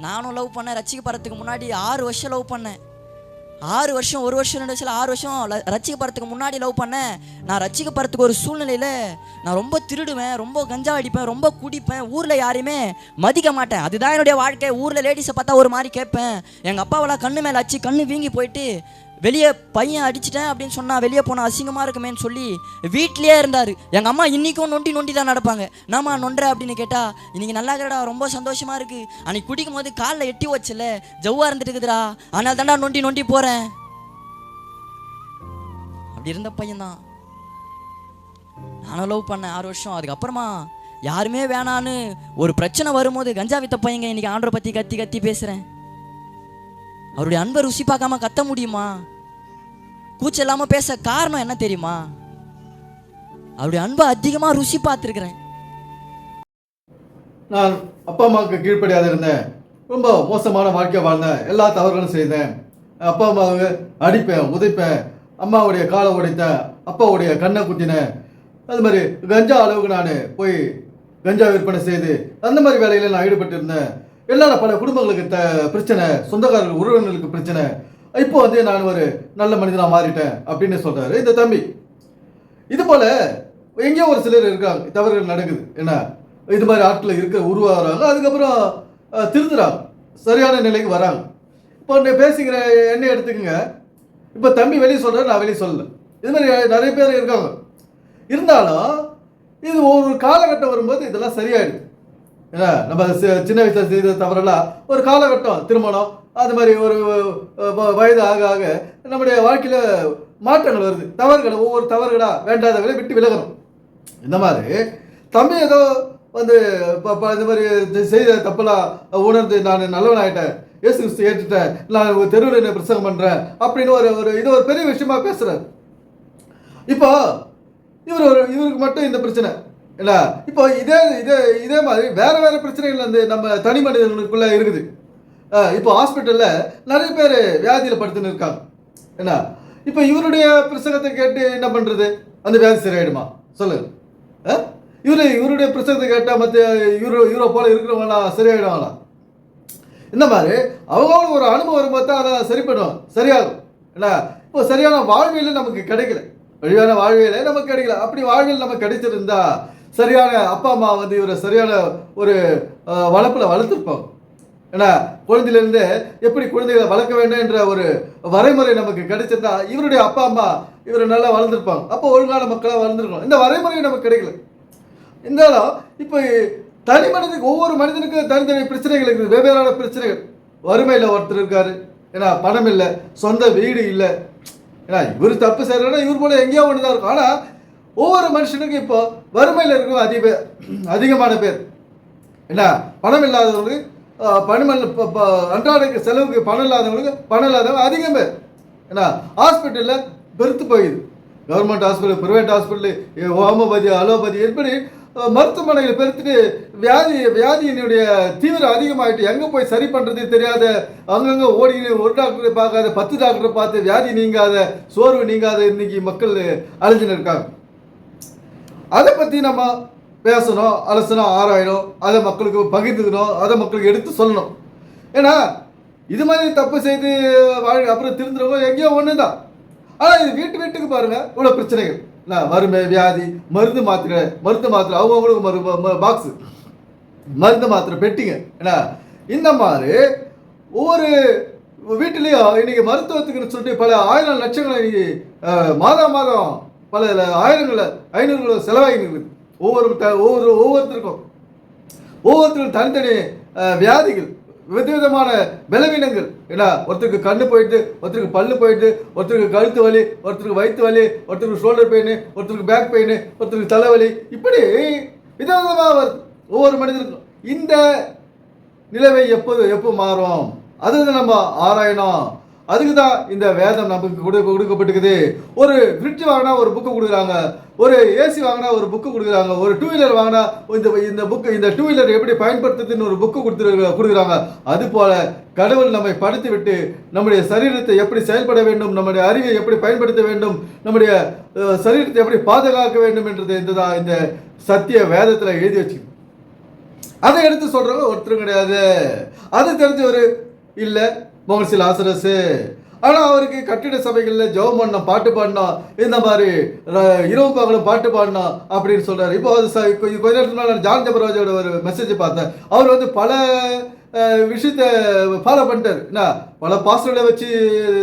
நானும் லவ் பண்ணேன். ரசிக்கப்படுறதுக்கு முன்னாடி ஆறு வருஷம் லவ் பண்ணேன். ஆறு வருஷம் ஒரு வருஷம் ரெண்டு வருஷம் ஆறு வருஷம் ல- ரசிக்கப்படுறதுக்கு முன்னாடி லவ் பண்ணேன். நான் ரசிக்கப்படுறதுக்கு ஒரு சூழ்நிலையில் நான் ரொம்ப திருடுவேன் ரொம்ப கஞ்சா அடிப்பேன் ரொம்ப குடிப்பேன். ஊரில் யாரையுமே மதிக்க மாட்டேன். அதுதான் என்னுடைய வாழ்க்கை. ஊரில் லேடிஸை பார்த்தா ஒரு மாதிரி கேட்பேன். எங்கள் அப்பாவெல்லாம் கண்ணு மேலே அச்சு கண்ணு வீங்கி போயிட்டு வெளியே பையன் அடிச்சிட்டேன் அப்படின்னு சொன்னால் வெளியே போனால் அசிங்கமாக இருக்குமேன்னு சொல்லி வீட்லேயே இருந்தார். எங்கள் அம்மா இன்றைக்கும் நொண்டி நொண்டி தான் நடப்பாங்க. நாமா நொன்ற அப்படின்னு கேட்டால் இன்றைக்கி நல்லா இருக்கிறடா ரொம்ப சந்தோஷமாக இருக்குது அன்னைக்கு குடிக்கும் போது காலில் எட்டி வச்சல. ஜவ்வாக இருந்துட்டு இருக்குதுடா. அதனால தான்டா நொண்டி நொண்டி போகிறேன் அப்படி இருந்த பையன்தான். நானும் லவ் பண்ணேன் ஆறு வருஷம். அதுக்கப்புறமா யாருமே வேணான்னு ஒரு பிரச்சனை வரும்போது கஞ்சா வித்த பையங்க இன்னைக்கு ஆண்டரை பற்றி கத்தி கத்தி பேசுகிறேன் அவருடைய அன்பை ருசி பார்க்காம கத்த முடியுமா? கூச்சம் இல்லாமல் பேச காரணம் என்ன தெரியுமா? அவருடைய அன்பை அதிகமா ருசி பார்த்துருக்கிறேன். நான் அப்பா அம்மாவுக்கு கீழ்ப்படியாத இருந்தேன். ரொம்ப மோசமான வாழ்க்கை வாழ்ந்தேன் எல்லா தவறுகளும் செய்தேன். அப்பா அம்மாவுக்கு அடிப்பேன் உதைப்பேன். அம்மாவுடைய காலை உடைத்தேன் அப்பாவுடைய கண்ணை குத்தினேன். அது மாதிரி கஞ்சா அளவுக்கு நான் போய் கஞ்சா விற்பனை செய்து அந்த மாதிரி வேலையில நான் ஈடுபட்டு இருந்தேன் எல்லாரும் பல குடும்பங்களுக்கு த பிரச்சனை சொந்தக்காரர்கள் உறவினர்களுக்கு பிரச்சனை. இப்போ வந்து நான் ஒரு நல்ல மனிதனாக மாறிட்டேன் அப்படின்னு சொல்கிறாரு இந்த தம்பி. இது போல எங்கேயோ ஒரு சிலர் இருக்காங்க. தவறுகள் நடக்குது. என்ன? இது மாதிரி ஆட்கள் இருக்க உருவாகிறாங்க. அதுக்கப்புறம் திருந்துறாங்க. சரியான நிலைக்கு வராங்க. இப்போ நீ பேசிக்கிற என்ன எடுத்துக்கங்க. இப்போ தம்பி வெளியே சொல்கிற நான் வெளியே சொல்லல. இது மாதிரி நிறைய பேர் இருக்காங்க. இருந்தாலும் இது ஒரு காலகட்டம் வரும்போது இதெல்லாம் சரியாயிடுது. நம்ம சின்ன வயசுல செய்த தவறெல்லாம் ஒரு காலகட்டம் திருமணம் அது மாதிரி ஒரு வ- வயது ஆக ஆக நம்முடைய வாழ்க்கையில் மாற்றங்கள் வருது. தவறுகள் ஒவ்வொரு தவறுகளா வேண்டாதவர்களை விட்டு விலகணும். இந்த மாதிரி தமிழ் ஏதோ வந்து இப்போ இந்த மாதிரி செய்த தப்பெல்லாம் உணர்ந்து நான் நல்லவன் ஏசு இயேசு கிறிஸ்து ஏற்றுட்டேன் நான் ஒரு தெருவில் என்ன பிரசங்கம் பண்ணுறேன் அப்படின்னு ஒரு ஒரு இது ஒரு பெரிய விஷயமா பேசுகிறார் இப்போ இவர் ஒரு இவருக்கு மட்டும் இந்த பிரச்சனை. என்ன இப்போ இதே இதே இதே மாதிரி வேற வேற பிரச்சனைகள் வந்து நம்ம தனி மனிதனுக்குள்ளே இருக்குது. இப்போ ஹாஸ்பிட்டலில் நிறைய பேர் வியாதியில் படுத்துன்னு இருக்காங்க. என்ன? இப்போ இவருடைய பிரசங்கத்தை கேட்டு என்ன பண்ணுறது அந்த வியாதி சரியாயிடுமா? சொல்லுங்க அஹ்? இவரு இவருடைய பிரசங்கத்தை கேட்டால் மற்ற இவரோ இவரோ போல இருக்கிறவங்களாம் சரியாயிடுவாங்களா? இந்த மாதிரி அவங்களும் ஒரு அனுபவம் வரும்போது தான் அதை சரி பண்ணுவாங்க சரியாகும். என்ன? இப்போ சரியான வாழ்வியல் நமக்கு கிடைக்கல. வழியான வாழ்வியலே நமக்கு கிடைக்கல. அப்படி வாழ்வியல் நமக்கு கிடைச்சிருந்தா சரியான அப்பா அம்மா வந்து இவரை சரியான ஒரு வளர்ப்பில் வளர்த்துருப்பாங்க. ஏன்னா குழந்தையிலேருந்து எப்படி குழந்தைகளை வளர்க்க வேண்டும் என்ற ஒரு வரைமுறை நமக்கு கிடைச்சிருந்தா இவருடைய அப்பா அம்மா இவரை நல்லா வளர்ந்துருப்பாங்க அப்போ ஒழுங்கான மக்களாக வளர்ந்துருக்கணும் இந்த வரைமுறை நமக்கு கிடைக்கல. இருந்தாலும் இப்போ தனி மனிதனுக்கு ஒவ்வொரு மனிதனுக்கும் தனித்தனி பிரச்சனைகள் இருக்குது. வெவ்வேறான பிரச்சனைகள். வறுமையில் ஒருத்தர் இருக்காரு. ஏன்னா பணம் இல்லை சொந்த வீடு இல்லை. ஏன்னா இவர் தப்பு செய்யறதுனா இவர் போல எங்கேயோ ஒன்று தான் இருக்கும். ஆனால் ஒவ்வொரு மனுஷனுக்கும் இப்போ வறுமையில் இருக்கிறவங்க அதிக அதிகமான பேர். என்ன? பணம் இல்லாதவங்களுக்கு பணம் அன்றாட செலவுக்கு பணம் இல்லாதவங்களுக்கு பணம் இல்லாதவங்க அதிகம் பேர். என்ன? ஹாஸ்பிட்டலில் பெருத்து போயிடுது government hospital private hospital homeopathy allopathy இப்படி மருத்துவமனையில் பெருத்துட்டு வியாதி வியாதியினுடைய தீவிரம் அதிகமாயிட்டு எங்கே போய் சரி பண்ணுறது தெரியாத அங்கங்கே ஓடி ஒரு டாக்டரை பார்க்காத பத்து டாக்டரை பார்த்து வியாதி நீங்காத சோர்வு நீங்காத இன்னைக்கு மக்கள் அழிஞ்சுன்னு இருக்காங்க. அதை பற்றி நம்ம பேசணும் அலசணும் ஆராயணும் அதை மக்களுக்கு பகிர்ந்துக்கணும் அதை மக்களுக்கு எடுத்து சொல்லணும். ஏன்னா இது மாதிரி தப்பு செய்து வாழ் அப்புறம் திருந்துறவங்க எங்கேயோ ஒன்று தான் ஆனால் இது வீட்டு வீட்டுக்கு பாருங்கள் இவ்வளோ பிரச்சனைகள். என்ன வறுமை வியாதி மருந்து மாத்திரை மருந்து மாத்திரை அவங்கவுங்களுக்கு மரு பாக்ஸு மருந்து மாத்திரை பெட்டிங்க. என்ன இந்த மாதிரி ஒவ்வொரு வீட்டிலையும் இன்னைக்கு மருத்துவத்துக்குன்னு சொல்லிட்டு பல ஆயிரம் லட்சங்களை மாதம் மாதம் பல ஆயிரங்கள ஐநூறுகளை செலவாகிட்டு இருக்குது ஒவ்வொரு த- ஒவ்வொரு ஒவ்வொருத்தருக்கும். ஒவ்வொருத்தருக்கும் தனித்தனி வியாதிகள் விதவிதமான பலவீனங்கள். ஏன்னா ஒருத்தருக்கு கண்ணு போயிட்டு ஒருத்தருக்கு பல்லு போயிட்டு ஒருத்தருக்கு கழுத்து வலி ஒருத்தருக்கு வயிற்று வலி ஒருத்தருக்கு ஷோல்டர் பெயின் ஒருத்தருக்கு பேக் பெயின் ஒருத்தருக்கு தலைவலி. இப்படி விதவிதமாக வருது. ஒவ்வொரு மனிதனுக்கும் இந்த நிலவை எப்போது எப்போ மாறும்? அது நம்ம ஆராயணும். அதுக்கு தான் இந்த வேதம் நமக்கு கொடு கொடுக்கப்பட்டிருக்குது. ஒரு ஃப்ரிட்ஜ் வாங்கினா ஒரு புக்கு கொடுக்குறாங்க. ஒரு ஏசி வாங்கினா ஒரு புக்கு கொடுக்குறாங்க. ஒரு டூ வீலர் வாங்கினா இந்த இந்த புக்கு இந்த டூ வீலர் எப்படி பயன்படுத்துறதுன்னு ஒரு புக்கு கொடுத்துரு கொடுக்குறாங்க. அது போல கடவுள் நம்மை படுத்தி விட்டு நம்முடைய சரீரத்தை எப்படி செயல்பட வேண்டும் நம்முடைய அறிவை எப்படி பயன்படுத்த வேண்டும் நம்முடைய சரீரத்தை எப்படி பாதுகாக்க வேண்டும் என்றது இந்த தான் இந்த சத்திய வேதத்தில் எழுதி வச்சு அதை எடுத்து சொல்றவங்க ஒருத்தரும் கிடையாது. அதை தெரிஞ்சவர் இல்லை. மோகன்சி லாசரஸ் ஆனால் அவருக்கு கட்டிட சபைகளில் ஜெபம் பண்ணோம் பாட்டு பாடினோம் இந்த மாதிரி இரவு பகலும் பாட்டு பாடினோம் அப்படின்னு சொல்கிறார் இப்போ அது கொஞ்ச நேரத்துக்கு நான் ஜான் ஜபராஜோட ஒரு மெசேஜ் பார்த்தேன். அவர் வந்து பல விஷயத்த ஃபாலோ பண்ணிட்டார். என்ன? பல பாஸ்டர்களை வச்சு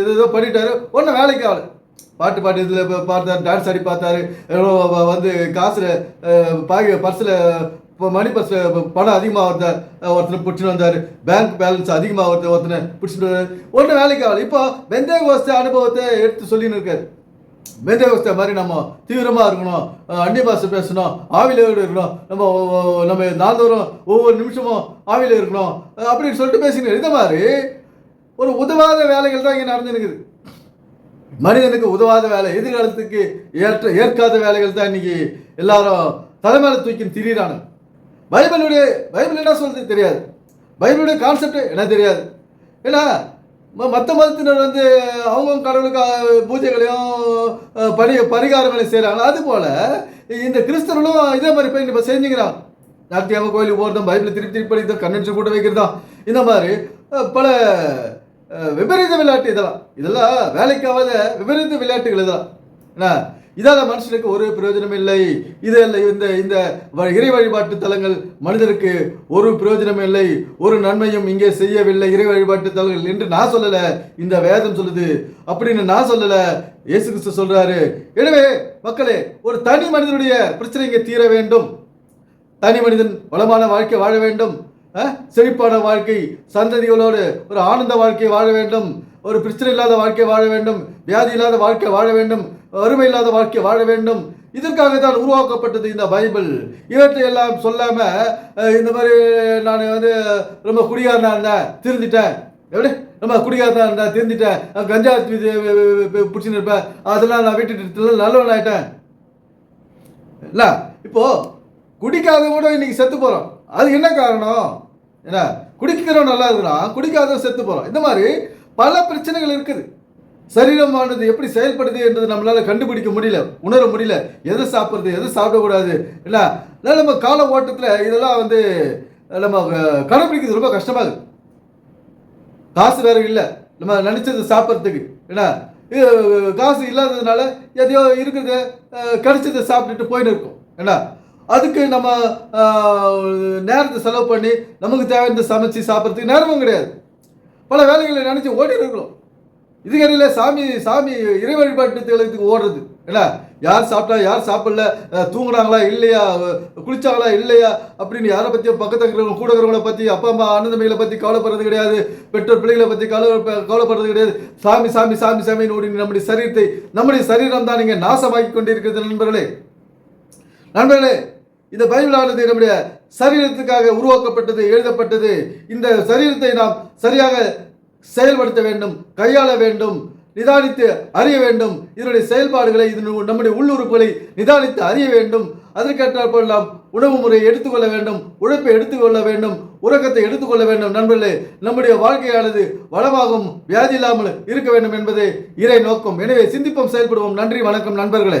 இது ஏதோ பண்ணிட்டாரு. ஒன்றும் வேலைக்கு ஆள். பாட்டு பாட்டு இதில் பார்த்தார் டான்ஸ் ஆடி பார்த்தாரு. வந்து காசில் பாக்கி பர்ஸில் மணி பஸ் பணம் அதிகமாக ஒருத்தனை பிடிச்சிட்டு வந்தார். பேங்க் பேலன்ஸ் அதிகமாக ஒருத்தர் ஒருத்தனை பிடிச்சிட்டு வந்தார். ஒன்றும் வேலைக்கு ஆகல. இப்போ வெந்தய வசதி அனுபவத்தை எடுத்து சொல்லின்னு இருக்காரு. மேதவஸ்தை மாதிரி நம்ம தீவிரமாக இருக்கணும். அஹ் அந்நிய பாஷை பேசணும். ஆவிலோடு இருக்கணும். நம்ம நம்ம நாள்தோறும் ஒவ்வொரு நிமிஷமும் ஆவில இருக்கணும். அப்படின்னு சொல்லிட்டு பேசினார் இந்த மாதிரி ஒரு உதவாத வேலைகள் தான் இங்கே நடந்துருக்குது மனிதனுக்கு உதவாத வேலை எதிர்காலத்துக்கு ஏற்ற ஏற்காத வேலைகள் தான் இன்னைக்கு எல்லாரும் தலைமையில தூக்கி திரியிறாங்க பைபிளுடைய பைபிள் என்ன சொல்றது தெரியாது. பைபிளுடைய கான்செப்ட் என்ன தெரியாது. ஏன்னா மற்ற மதத்தினர் வந்து அவங்கவுங்க கடவுளுக்கு பூஜைகளையும் பணி பரி பரிகாரங்களையும் செய்கிறாங்க அது போல் இந்த கிறிஸ்தவர்களும் இதே மாதிரி போய் இப்போ செஞ்சுக்கிறான். நாத்தியாம கோயிலுக்கு போகிறதும் பைபிளை திருப்பி திருப்பி படிக்கிறதும் கன்வென்ஷன் கூட வைக்கிறதும் இந்த மாதிரி பல விபரீத விளையாட்டு இதெல்லாம். இதெல்லாம் வேலைக்காகாத விபரீத விளையாட்டுகள் இதெல்லாம். என்ன இதால மனுஷனுக்கு ஒரு பிரயோஜனம் இல்லை. இது இல்லை இந்த இந்த வ- இறை வழிபாட்டு தலங்கள் மனிதருக்கு ஒரு பிரயோஜனம் இல்லை. ஒரு நன்மையும் இங்கே செய்யவில்லை. இறை வழிபாட்டு தலங்கள் என்று நான் சொல்லல. இந்த வேதம் சொல்லுது. அப்படின்னு நான் சொல்லல. இயேசு கிறிஸ்து சொல்றாரு. எனவே மக்களே ஒரு தனி மனிதனுடைய பிரச்சனை இங்கே தீர வேண்டும். தனி மனிதன் வளமான வாழ்க்கை வாழ வேண்டும். செழிப்பான வாழ்க்கை சந்ததிகளோடு ஒரு ஆனந்த வாழ்க்கை வாழ வேண்டும். ஒரு பிரச்சனை இல்லாத வாழ்க்கை வாழ வேண்டும். வியாதி இல்லாத வாழ்க்கை வாழ வேண்டும். வறுமை இல்லாத வாழ்க்கை வாழ வேண்டும். இதற்காக தான் உருவாக்கப்பட்டது இந்த பைபிள். இவற்றை எல்லாம் சொல்லாமல் இந்த மாதிரி நான் வந்து ரொம்ப குடிகாரனா இருந்தேன் திருந்திட்டேன். எப்படி? ரொம்ப குடிகாரனா இருந்தேன் திருந்திட்டேன். கஞ்சா பிடிச்சின்னு இருப்பேன் அதெல்லாம் நான் விட்டுட்டு நல்லவன் ஆயிட்டேன் இல்லை இப்போ குடிக்காத கூட இன்னைக்கு செத்து போகிறோம் அது என்ன காரணம்? என்ன? குடிக்கிறவன் நல்லா இருக்கிறான் குடிக்காத செத்து போகிறோம் இந்த மாதிரி பல பிரச்சனைகள் இருக்குது. சரீரமானது எப்படி செயல்படுது என்றது நம்மளால் கண்டுபிடிக்க முடியல உணர முடியல. எதை சாப்பிட்றது எதை சாப்பிடக்கூடாது? இல்லை நம்ம கால ஓட்டத்தில் இதெல்லாம் வந்து நம்ம கடைபிடிக்கிறது ரொம்ப கஷ்டமாக காசு வேறு இல்லை. நம்ம நினச்சது சாப்பிட்றதுக்கு. என்ன? இது, காசு இல்லாததுனால எதையோ இருக்கிறத கிடைச்சதை சாப்பிட்டுட்டு போயின்னு இருக்கோம். என்ன? அதுக்கு நம்ம நேரத்தை செலவு பண்ணி நமக்கு தேவையானதை சமைச்சு சாப்பிட்றதுக்கு நேரமும் கிடையாது. பல வேலைகளை நினச்சி ஓடி இருக்கிறோம். இதுக்கடையில் சாமி சாமி இறை வழிபாட்டு தலத்துக்கு ஓடுறது. என்ன? யார் சாப்பிட்டா யார் சாப்பிடல? தூங்குனாங்களா? இல்லையா? குளிச்சாங்களா? இல்லையா? அப்படின்னு யாரை பற்றியும் பக்கத்தில் இருக்கிறவங்க கூட இருக்கிறவங்கள பற்றி அப்பா அம்மா அண்ணன் பற்றி கவலைப்படுறது கிடையாது. பெற்றோர் பிள்ளைகளை பற்றி கவலை கவலைப்படுறது கிடையாது. சாமி சாமி சாமி சாமின்னு ஓடி நம்முடைய சரீரத்தை நம்முடைய சரீரம் தான் நீங்கள் நாசமாக்கி கொண்டிருக்கிறது நண்பர்களே. நண்பர்களே இந்த பைபிளானது நம்முடைய சரீரத்துக்காக உருவாக்கப்பட்டது எழுதப்பட்டது. இந்த சரீரத்தை நாம் சரியாக செயல்படுத்த வேண்டும் கையாள வேண்டும் நிதானித்து அறிய வேண்டும். இதனுடைய செயல்பாடுகளை இது நம்முடைய உள்ளுறுப்புகளை நிதானித்து அறிய வேண்டும். அதற்கேற்றாற்போல் நாம் உணவு முறையை எடுத்துக்கொள்ள வேண்டும் உழைப்பை எடுத்துக்கொள்ள வேண்டும் உறக்கத்தை எடுத்துக்கொள்ள வேண்டும். நண்பர்களே நம்முடைய வாழ்க்கையானது வளமாகவும் வியாதி இல்லாமல் இருக்க வேண்டும் என்பதே இறை நோக்கம். எனவே சிந்திப்போம் செயல்படுவோம். நன்றி வணக்கம் நண்பர்களே.